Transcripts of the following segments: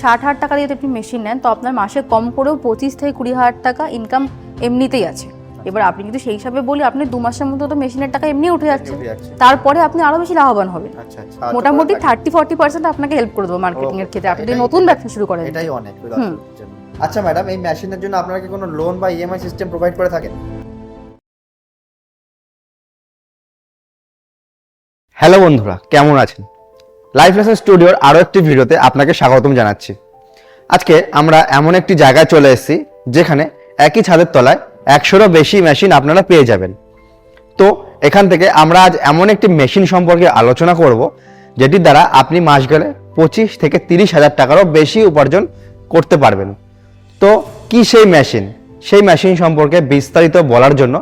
ষাট হাজার টাকা দিয়ে যদি আপনি মেশিন নেন তো আপনার মাসে কম করেও পঁচিশ থেকে কুড়ি হাজার টাকা ইনকাম এমনিতেই আছে। এবার আপনি যদি সেই হিসাবে বলি আপনি দু মাসের মধ্যে তো মেশিনের টাকা এমনি উঠে যাচ্ছে। তারপরে আপনি আরও বেশি লাভবান হবেন। আচ্ছা আচ্ছা সাহায্য মোটামুটি থার্টি ফর্টি পার্সেন্ট আপনাকে হেল্প করে দেবো মার্কেটিং এর ক্ষেত্রে। আপনি নতুন ব্যবসা শুরু করেন। এটাই অনেক আচ্ছা ম্যাডাম এই মেশিনের জন্য আপনারা কি কোনো লোন বা ইএমআই সিস্টেম প্রোভাইড করে থাকেন? হ্যালো বন্ধুরা কেমন আছেন? লাইফ লেসন স্টুডিওর আরও একটি ভিডিওতে আপনাকে স্বাগতম জানাচ্ছি। আজকে আমরা এমন একটি জায়গায় চলে এসেছি যেখানে একই ছাদের তলায় একশোরও বেশি মেশিন আপনারা পেয়ে যাবেন। তো এখান থেকে আমরা আজ এমন একটি মেশিন সম্পর্কে আলোচনা করব, যেটির দ্বারা আপনি মাস গেলে পঁচিশ থেকে তিরিশ হাজার টাকারও বেশি উপার্জন করতে পারবেন। তো কি সেই মেশিন সেই মেশিন সম্পর্কে বিস্তারিত বলার জন্য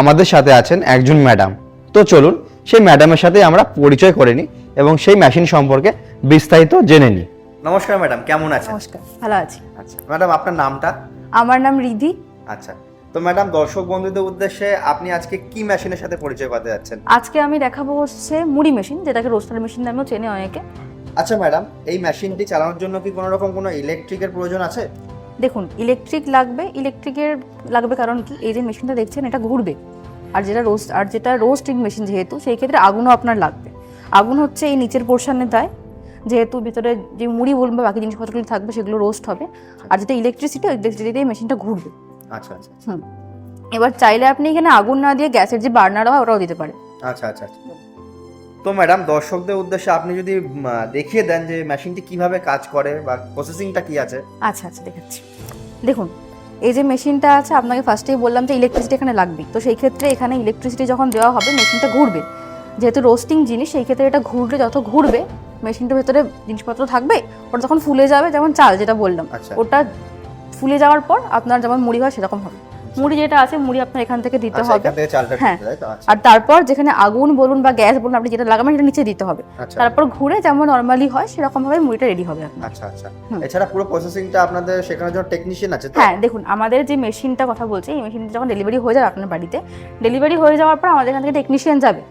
আমাদের সাথে আছেন একজন ম্যাডাম। তো চলুন সেই ম্যাডামের সাথে আমরা পরিচয় করে নিই এবং সেই মেশিন সম্পর্কে বিস্তারিত জেনে নিই। নমস্কার ম্যাডাম কেমন আছেন? নমস্কার ভালো আছি। আচ্ছা ম্যাডাম আপনার নামটা? আমার নাম রিধি। আচ্ছা তো ম্যাডাম দর্শক বন্ধুদের উদ্দেশ্যে আপনি আজকে কি মেশিনের সাথে পরিচয় করতে যাচ্ছেন? আজকে আমি দেখাবো হচ্ছে মুড়ি মেশিন যেটাকে রোস্টার মেশিন নামেও চেনে অনেকে। আচ্ছা ম্যাডাম এই মেশিনটি চালানোর জন্য কি কোনো রকম কোনো ইলেকট্রিকের প্রয়োজন আছে? দেখুন ইলেকট্রিক লাগবে ইলেকট্রিকের লাগবে কারণ কি এই যে মেশিনটা দেখছেন এটা ঘুরবে। আর যেটা রোস্ট আর যেটা রোস্টিং মেশিন যেহেতু সেই ক্ষেত্রে আগুনও আপনার লাগবে। আগুন হচ্ছে এই নিচের পোর্শনে দেয় যেহেতু ভিতরে যে মুড়ি বলুন বা বাকি জিনিসপত্রগুলো থাকবে সেগুলো রোস্ট হবে। আর যেটা ইলেকট্রিসিটি ইলেকট্রিসিটি দিয়ে মেশিনটা ঘুরবে। আচ্ছা আচ্ছা হুম। এবার চাইলে আপনি এখানে আগুন না দিয়ে গ্যাসের যে বার্নার হয় ওটাও দিতে পারে আচ্ছা আচ্ছা আচ্ছা। তো ম্যাডাম দর্শকদের উদ্দেশ্যে আপনি যদি উম, দেখিয়ে দেন যে মেশিনটি কীভাবে কাজ করে বা প্রসেসিংটা কি আছে? আচ্ছা আচ্ছা দেখাচ্ছি। দেখুন এই যে মেশিনটা আছে আপনাকে ফার্স্টেই বললাম যে ইলেকট্রিসিটি এখানে লাগবে। তো সেই ক্ষেত্রে এখানে ইলেকট্রিসিটি যখন দেওয়া হবে মেশিনটা ঘুরবে। যেহেতু রোস্টিং জিনিস সেই ক্ষেত্রে এটা ঘুরলে যত ঘুরবে মেশিনটার ভেতরে জিনিসপত্র থাকবে ওটা যখন ফুলে যাবে যেমন চাল যেটা বললাম আচ্ছা। ওটা ফুলে যাওয়ার পর আপনার যেমন মুড়ি হয় সেরকম হবে। মুড়ি যেটা আছে মুড়ি আপনার এখান থেকে দিতে আচ্ছা হবে। হ্যাঁ। আচ্ছা। আর তারপর যেখানে আগুন বলুন বা গ্যাস বলুন আপনি যেটা লাগাবেন সেটা নিচে দিতে হবে। আচ্ছা। তারপর ঘুরে যেমন নর্মালি হয় সেরকম ভাবে মুড়িটা রেডি হবে আচ্ছা আচ্ছা। এছাড়া পুরো প্রসেসিংটা আপনাদের সেখানে যখন টেকনিশিয়ান আছে হ্যাঁ দেখুন আমাদের যে মেশিনটা কথা বলছি এই মেশিনটা যখন ডেলিভারি হয়ে যাবে আপনার বাড়িতে ডেলিভারি হয়ে যাওয়ার পর আমাদের এখান থেকে টেকনিশিয়ান যাবে।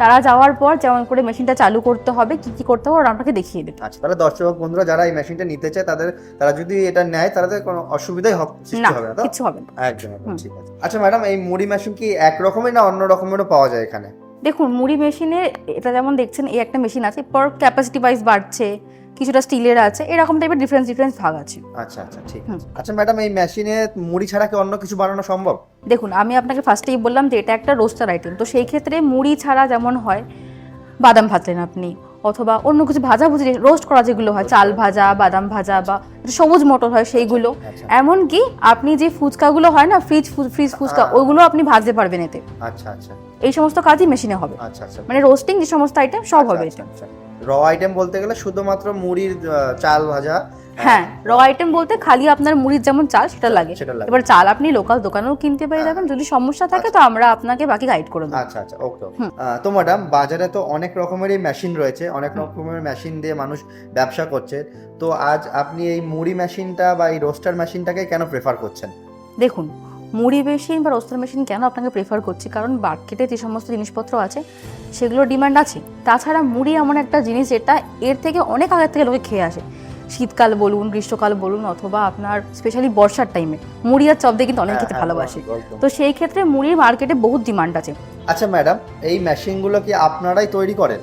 তারা যাওয়ার পর যেমন করে মেশিনটা চালু করতে হবে কি কি করতে হবে ওরা আপনাকে দেখিয়ে দেবে। আচ্ছা তাহলে দর্শক বন্ধুরা যারা এই মেশিনটা নিতে চায় তাদের তারা যদি এটা নেয় তাদের কোনো অসুবিধাই হবে না সৃষ্টি হবে না কিছু হবে না। একদম ঠিক আছে। আচ্ছা ম্যাডাম এই মুড়ি মেশিন কি এক রকমের না অন্য রকমেরও পাওয়া যায় এখানে? দেখুন মুড়ি মেশিনে এটা যেমন দেখছেন এই একটা মেশিন আছে পর ক্যাপাসিটি ওয়াইজ বাড়ছে। কিছুটা স্টিলের আছে এরকম টাইপের ডিফারেন্স ডিফারেন্স ভাগ আছে। আচ্ছা আচ্ছা ঠিক আছে। আচ্ছা ম্যাডাম এই মেশিনে মুড়ি ছাড়া কি অন্য কিছু বানানো সম্ভব? দেখুন আমি আপনাকে ফার্স্টেই বললাম যে এটা একটা রোস্টার আইটেম তো সেই ক্ষেত্রে মুড়ি ছাড়া যেমন হয় বাদাম ভাজলেন আপনি অথবা অন্য কিছু ভাজা ভুজি রোস্ট করা যেগুলো হয় চাল ভাজা বাদাম ভাজা বা সবুজ মটর হয় সেইগুলো। আচ্ছা এমনকি আপনি যে ফুচকাগুলো হয় না ফ্রিজ ফ্রিজ ফুচকা হ্যাঁ। ওইগুলো আপনি ভাজতে পারবেন এতে। আচ্ছা আচ্ছা। এই সমস্ত কাজই মেশিনে হবে। আচ্ছা আচ্ছা। মানে রোস্টিং যে সমস্ত আইটেম সব হবে এটা র আইটেম বলতে গেলে শুধুমাত্র মুড়ির চাল ভাজা। হ্যাঁ র আইটেম বলতে খালি আপনার মুড়ির যেমন চাল সেটা লাগে। এবার চাল আপনি লোকাল দোকানেও কিনতে পেয়ে যাবেন। যদি সমস্যা থাকে তো আমরা আপনাকে বাকি গাইড করে দেবো। আচ্ছা আচ্ছা ওকে ওকে তো ম্যাডাম বাজারে তো অনেক রকমেরই মেশিন রয়েছে। অনেক রকমের মেশিন দিয়ে মানুষ ব্যবসা করছে। তো আজ আপনি এই মুড়ি মেশিনটা বা এই রোস্টার মেশিনটাকে কেন প্রেফার করছেন? দেখুন মুড়ি মেশিন বা রোস্টার মেশিন কেন আপনাকে প্রেফার করছি? কারণ মার্কেটে যে সমস্ত জিনিসপত্র আছে সেগুলোর ডিমান্ড আছে। তাছাড়া মুড়ি এমন একটা জিনিস যেটা এর থেকে অনেক আগের থেকে লোকে খেয়ে আসে। শীতকাল বলুন গ্রীষ্মকাল বলুন অথবা আপনার স্পেশালি বর্ষার টাইমে মুড়ি আর চপ দিয়ে কিন্তু অনেক হ্যাঁ, খেতে হ্যাঁ, ভালোবাসে। তো সেই ক্ষেত্রে মুড়ির মার্কেটে বহুত ডিমান্ড আছে। আচ্ছা ম্যাডাম এই মেশিনগুলো কি আপনারাই তৈরি করেন?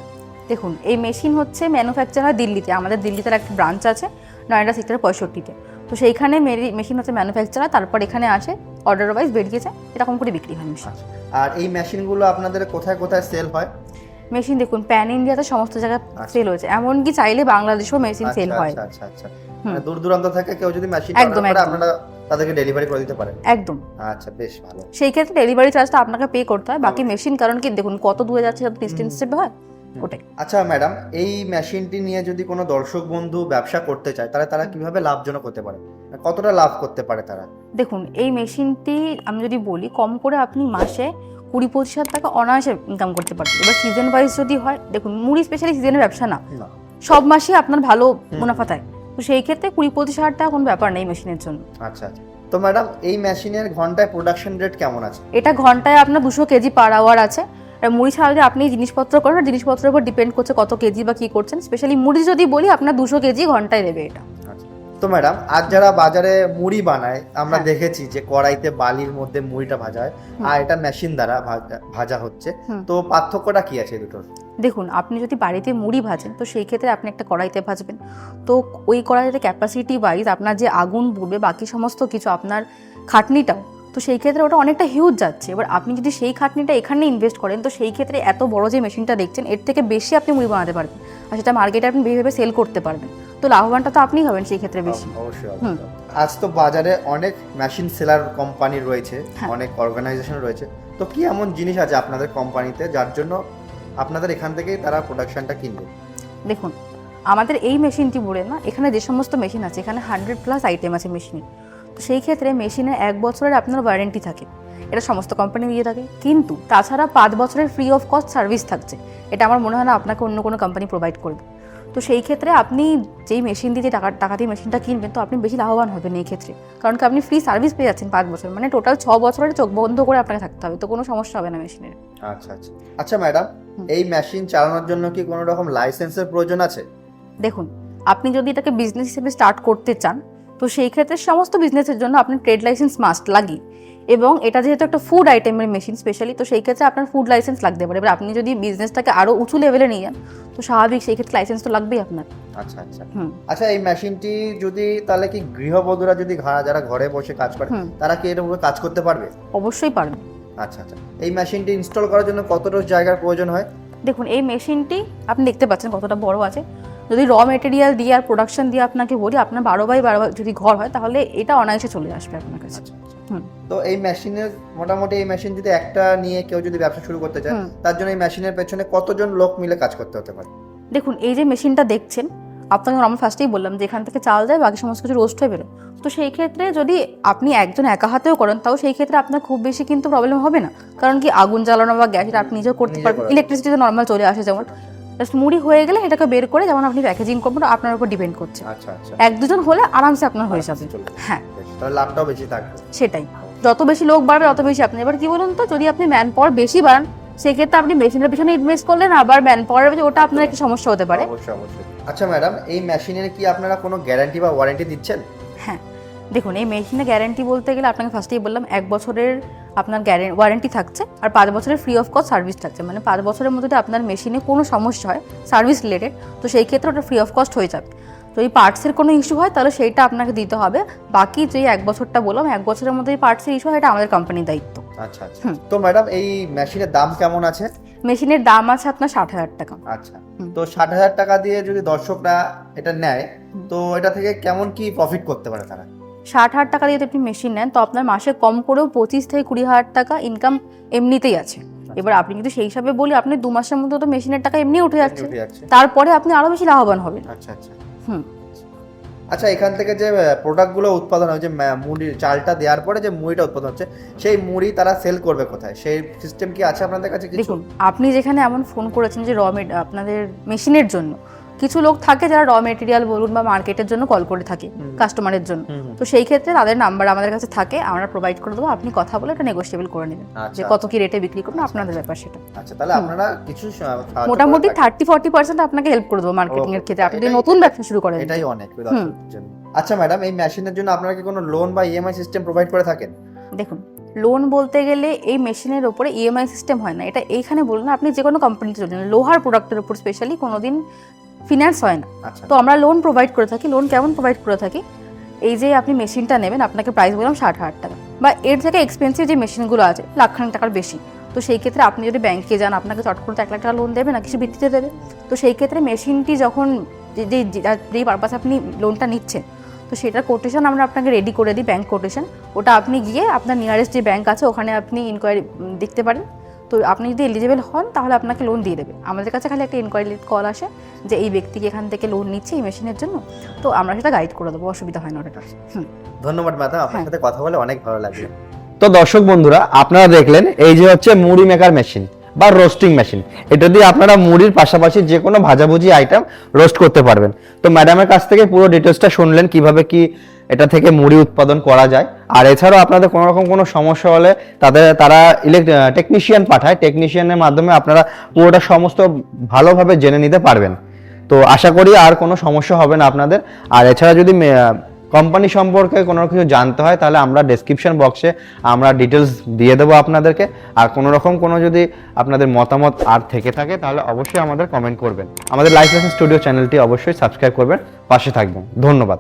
দেখুন এই মেশিন হচ্ছে ম্যানুফ্যাকচার হয় দিল্লিতে। আমাদের দিল্লিতে একটা ব্রাঞ্চ আছে নয়ডা সেক্টর পঁয়ষট্টিতে। তো সেইখানে মেশিন হচ্ছে ম্যানুফ্যাকচার তারপর এখানে আসে অর্ডার ওয়াইজ বেরিয়ে যায় এরকম করে বিক্রি হয় মেশিন আচ্ছা আর এই মেশিনগুলো আপনাদের কোথায় কোথায় সেল হয়? মেশিন দেখুন প্যান ইন্ডিয়াতে সমস্ত জায়গায় সেল হয়েছে এমনকি চাইলে বাংলাদেশেও মেশিন আচ্ছা, সেল হয়। আচ্ছা আচ্ছা আচ্ছা। মানে দূর দূরান্ত থেকে কেউ যদি মেশিন একদম, আপনারা তাদেরকে ডেলিভারি করে দিতে পারেন। একদম। আচ্ছা বেশ ভালো। সেই ক্ষেত্রে ডেলিভারি চার্জটা আপনাকে পে করতে হয় বাকি মেশিন কারণ কি দেখুন কত দূরে যাচ্ছে যত ডিস্টেন্সে হয় ওটাই। আচ্ছা ম্যাডাম এই মেশিনটি নিয়ে যদি কোনো দর্শক বন্ধু ব্যবসা করতে চায় তাহলে তারা কীভাবে লাভজনক হতে পারে? কতটা লাভ করতে পারে তারা? দেখুন এই মেশিনটি আমি যদি বলি কম করে আপনি মাসে কুড়ি পঁচিশ হাজার টাকা অনায়াসে ইনকাম করতে পারবেন। এবার সিজন ওয়াইজ যদি হয় দেখুন মুড়ি স্পেশালি সিজনের ব্যবসা না। না। সব মাসে আপনার ভালো মুনাফা থাকে। তো সেই ক্ষেত্রে কুড়ি পঁচিশ হাজার টাকা কোনো ব্যাপার নেই মেশিনের জন্য। আচ্ছা আচ্ছা। তো ম্যাডাম এই মেশিনের ঘন্টায় প্রোডাকশন রেট কেমন আছে? এটা ঘন্টায় আপনার দুশো কেজি পার আওয়ার আছে। আর মুড়ি ছাড়া যদি আপনি জিনিসপত্র করেন জিনিসপত্রের উপর ডিপেন্ড করছে কত কেজি বা কি করছেন স্পেশালি মুড়ি যদি বলি আপনার দুশো কেজি ঘন্টায় দেবে এটা। আচ্ছা। তো ম্যাডাম আজ যারা বাজারে মুড়ি বানায় আমরা হ্যাঁ। দেখেছি যে কড়াইতে বালির মধ্যে মুড়িটা ভাজা হয় আর এটা মেশিন দ্বারা ভাজা- ভাজা হচ্ছে। তো পার্থক্যটা কি আছে দুটোর? দেখুন আপনি যদি বাড়িতে মুড়ি ভাজেন তো সেই ক্ষেত্রে আপনি একটা কড়াইতে ভাজবেন। তো ওই কড়াইতে ক্যাপাসিটি ওয়াইজ আপনার যে আগুন পড়বে বাকি সমস্ত কিছু আপনার খাটনিটাও তো সেই ক্ষেত্রে ওটা অনেকটা হিউজ যাচ্ছে। এবার আপনি যদি সেই খাটনিটা এখানে ইনভেস্ট করেন তো সেই ক্ষেত্রে এত বড় যে মেশিনটা দেখছেন এর থেকে বেশি আপনি মুড়ি বানাতে পারবেন। আর সেটা মার্কেটে আপনি বেশিভাবে সেল করতে পারবেন। তো লাভবানটা তো আপনিই হবেন সেই ক্ষেত্রে বেশি। হুম। আজ তো বাজারে অনেক মেশিন সেলার কোম্পানি রয়েছে হ্যাঁ। অনেক অর্গানাইজেশন রয়েছে। তো কি এমন জিনিস আছে আপনাদের কোম্পানিতে যার জন্য আপনাদের এখান থেকেই তারা প্রোডাকশনটা কিনবে? দেখুন আমাদের এই মেশিনটি বলে না এখানে যে সমস্ত মেশিন আছে এখানে হান্ড্রেড প্লাস আইটেম আছে মেশিনে তো সেই ক্ষেত্রে মেশিনে এক বছরের আপনার ওয়ারেন্টি থাকে। এটা সমস্ত কোম্পানি দিয়ে থাকে। কিন্তু তাছাড়া পাঁচ বছরের ফ্রি অফ কস্ট সার্ভিস থাকছে। এটা আমার মনে হয় না আপনাকে অন্য কোনো কোম্পানি প্রোভাইড করবে। তো সেই ক্ষেত্রে আপনি যেই মেশিন দিয়ে যে টাকা টাকা দিয়ে মেশিনটা কিনবেন তো আপনি বেশি লাভবান হবেন এই ক্ষেত্রে। কারণ কি আপনি ফ্রি সার্ভিস পেয়ে যাচ্ছেন পাঁচ বছর। মানে টোটাল ছ বছরের চোখ বন্ধ করে আপনাকে থাকতে হবে। তো কোনো সমস্যা হবে না মেশিনের আচ্ছা আচ্ছা। আচ্ছা ম্যাডাম এই মেশিন চালানোর জন্য কি কোনো রকম লাইসেন্সের প্রয়োজন আছে? দেখুন আপনি যদি এটাকে বিজনেস হিসেবে স্টার্ট করতে চান তো সেই ক্ষেত্রে সমস্ত বিজনেসের জন্য আপনার ট্রেড লাইসেন্স মাস্ট লাগে এবং এটা যেহেতু একটা ফুড আইটেমের মেশিন স্পেশালি তো সেই ক্ষেত্রে আপনার ফুড লাইসেন্স লাগতে পারে। এবার আপনি যদি বিজনেসটাকে আরও উঁচু লেভেলে নিয়ে যান তো স্বাভাবিক সেই ক্ষেত্রে লাইসেন্স তো লাগবেই আপনার। আচ্ছা আচ্ছা। হুম। আচ্ছা এই মেশিনটি যদি তাহলে কি গৃহবধূরা যদি যারা ঘরে বসে কাজ করে। তারা কি এরকম কাজ করতে পারবে? অবশ্যই পারবেন আচ্ছা আচ্ছা। এই মেশিনটি ইনস্টল করার জন্য কতটা জায়গার প্রয়োজন হয়? দেখুন এই মেশিনটি আপনি দেখতে পাচ্ছেন কতটা বড় আছে। যদি র মেটেরিয়াল দিয়ে আর প্রোডাকশন দিয়ে আপনাকে বলি আপনার বারো বাই বারো যদি ঘর হয় তাহলে এটা অনায়াসে চলে আসবে আপনার কাছে। আচ্ছা আচ্ছা। তো এই মেশিনের মোটামুটি এই মেশিন যদি একটা নিয়ে কেউ যদি ব্যবসা শুরু করতে চায় তার জন্য এই মেশিনের পেছনে কতজন লোক মিলে কাজ করতে হতে পারে? দেখুন এই যে মেশিনটা দেখছেন আপনাকে আমরা ফার্স্টেই বললাম যে এখান থেকে চাল যায় বাকি সমস্ত কিছু রোস্ট হয়ে বেরোয়। তো সেই ক্ষেত্রে যদি আপনি একজন একা হাতেও করেন তাও সেই ক্ষেত্রে আপনার খুব বেশি কিন্তু প্রবলেম হবে না। কারণ কি আগুন জ্বালানো বা গ্যাস আপনি নিজেও করতে পারবেন। ইলেকট্রিসিটি তো নর্মাল চলে আসে যেমন। জাস্ট মুড়ি হয়ে গেলে এটাকে বের করে যেমন আপনি প্যাকেজিং করবেন আপনার উপর ডিপেন্ড করছে। আচ্ছা আচ্ছা। এক দুজন হলে আরামসে আপনার হয়ে যাবে। হ্যাঁ। তাহলে লাভটাও বেশি থাকবে। সেটাই। যত বেশি লোক বাড়বে তত বেশি আপনি এবার কি বলুন তো যদি আপনি ম্যান পাওয়ার বেশি বাড়ান সেক্ষেত্রে আপনি মেশিনের পিছনে ইনভেস্ট করলেন আবার ম্যান পাওয়ার ওটা আপনার একটা সমস্যা হতে পারে। অবশ্যই অবশ্যই। আচ্ছা ম্যাডাম এই মেশিনের কি আপনারা কোনো গ্যারান্টি বা ওয়ারেন্টি দিচ্ছেন? হ্যাঁ। দেখুন এই মেশিনে গ্যারেন্টি বলতে গেলে আপনাকে ফার্স্টেই বললাম এক বছরের আপনার গ্যারেন্টি ওয়ারেন্টি থাকছে আর পাঁচ বছরের ফ্রি অফ কস্ট সার্ভিস থাকছে। মানে পাঁচ বছরের মধ্যে আপনার মেশিনে কোনো সমস্যা হয় সার্ভিস রিলেটেড তো সেই ক্ষেত্রে ওটা ফ্রি অফ কস্ট হয়ে যাবে। তো এই পার্টসের কোনো ইস্যু হয় তাহলে সেইটা আপনাকে দিতে হবে। বাকি যে এক বছরটা বললাম এক বছরের মধ্যে পার্টসের ইস্যু হয় এটা আমাদের কোম্পানির দায়িত্ব। আচ্ছা আচ্ছা। তো ম্যাডাম এই মেশিনের দাম কেমন আছে? মেশিনের দাম আছে আপনার ষাট হাজার টাকা। আচ্ছা। তো ষাট হাজার টাকা দিয়ে যদি দর্শকরা এটা নেয় তো এটা থেকে কেমন কি প্রফিট করতে পারে তারা? ষাট হাজার টাকা দিয়ে যদি আপনি মেশিন নেন তো আপনার মাসে কম করেও পঁচিশ থেকে কুড়ি হাজার টাকা ইনকাম এমনিতেই আছে। এবার আপনি যদি সেই হিসাবে বলি আপনি দু মাসের মধ্যে তো মেশিনের টাকা এমনি উঠে যাচ্ছে। তারপরে আপনি আরও বেশি লাভবান হবেন। আচ্ছা আচ্ছা। হুম। আচ্ছা এখান থেকে যে প্রোডাক্টগুলো উৎপাদন হয় যে মুড়ি চালটা দেওয়ার পরে যে মুড়িটা উৎপাদন হচ্ছে সেই মুড়ি তারা সেল করবে কোথায়? সেই সিস্টেম কি আছে আপনাদের কাছে কিছু? দেখুন আপনি যেখানে এমন ফোন করেছেন যে র আপনাদের মেশিনের জন্য কিছু লোক থাকে যারা র মেটেরিয়াল বলুন বা মার্কেটের জন্য কল করে থাকে কাস্টমারের জন্য। তো সেই ক্ষেত্রে তাদের নাম্বার আমাদের কাছে থাকে আমরা প্রোভাইড করে দেবো আপনি কথা বলে এটা নেগোসিয়েবল করে নেবেন। আচ্ছা, যে কত কি রেটে বিক্রি করবেন আপনাদের ব্যাপার সেটা। আচ্ছা তাহলে আপনারা কিছু মোটামুটি থার্টি ফর্টি পার্সেন্ট আপনাকে হেল্প করে দেবো মার্কেটিং এর ক্ষেত্রে। আপনি নতুন ব্যবসা শুরু করেন। এটাই অনেক আচ্ছা ম্যাডাম এই মেশিনের জন্য আপনারা কি কোনো লোন বা ইএমআই সিস্টেম প্রোভাইড করে থাকেন? দেখুন লোন বলতে গেলে এই মেশিনের ওপরে ইএমআই সিস্টেম হয় না। এটা এইখানে বলুন আপনি যে কোনো কোম্পানিতে চলে যান। লোহার প্রোডাক্টের উপর স্পেশালি কোনোদিন ফিনান্স হয় না। আচ্ছা। তো আমরা লোন প্রোভাইড করে থাকি। লোন কেমন প্রোভাইড করে থাকি? এই যে আপনি মেশিনটা নেবেন আপনাকে প্রাইস বললাম ষাট হাজার টাকা। বা এর থেকে এক্সপেন্সিভ যে মেশিনগুলো আছে লাখখানেক টাকার বেশি। তো সেই ক্ষেত্রে আপনি যদি ব্যাংকে যান আপনাকে চট করে এক লাখ টাকা লোন দেবে না কিছু ভিত্তিতে দেবে। তো সেই ক্ষেত্রে মেশিনটি যখন যে যেই পারপাসে আপনি লোনটা নিচ্ছেন তো সেটার কোটেশন আমরা আপনাকে রেডি করে দিই ব্যাংক কোটেশন ওটা আপনি গিয়ে আপনার নিয়ারেস্ট যে ব্যাংক আছে ওখানে আপনি ইনকোয়ারি দেখতে পারেন। তো আপনি যদি এলিজিবল হন তাহলে আপনাকে লোন দিয়ে দেবে। আমাদের কাছে খালি একটা ইনকোয়ারি কল আসে যে এই ব্যক্তিকে এখান থেকে লোন নিচ্ছে এই মেশিনের জন্য? তো আমরা সেটা গাইড করে দেবো অসুবিধা হয় না ওটা ধন্যবাদ ম্যাডাম আপনার হ্যাঁ। সাথে কথা বলে অনেক ভালো লাগল। তো দর্শক বন্ধুরা আপনারা দেখলেন এই যে হচ্ছে মুড়ি মেকার মেশিন বা রোস্টিং মেশিন এটা দিয়ে আপনারা মুড়ির পাশাপাশি যে কোনো ভাজাভুজি আইটেম রোস্ট করতে পারবেন। তো ম্যাডামের কাছ থেকে পুরো ডিটেলসটা শুনলেন কীভাবে কি এটা থেকে মুড়ি উৎপাদন করা যায়। আর এছাড়াও আপনাদের কোনো রকম কোনো সমস্যা হলে তাদের, তারা ইলেক টেকনিশিয়ান পাঠায়। টেকনিশিয়ানের মাধ্যমে আপনারা পুরোটা সমস্ত ভালোভাবে জেনে নিতে পারবেন। তো আশা করি আর কোনো সমস্যা হবে না আপনাদের। আর এছাড়া যদি কোম্পানি সম্পর্কে কোনো কিছু জানতে হয়, তাহলে আমরা ডেসক্রিপশন বক্সে আমরা ডিটেলস দিয়ে দেবো আপনাদেরকে। আর কোনো রকম কোনো যদি আপনাদের মতামত আর থেকে থাকে, তাহলে অবশ্যই আমাদের কমেন্ট করবেন। আমাদের লাইফ লেসন স্টুডিও চ্যানেলটি অবশ্যই সাবস্ক্রাইব করবেন। পাশে থাকবেন। ধন্যবাদ।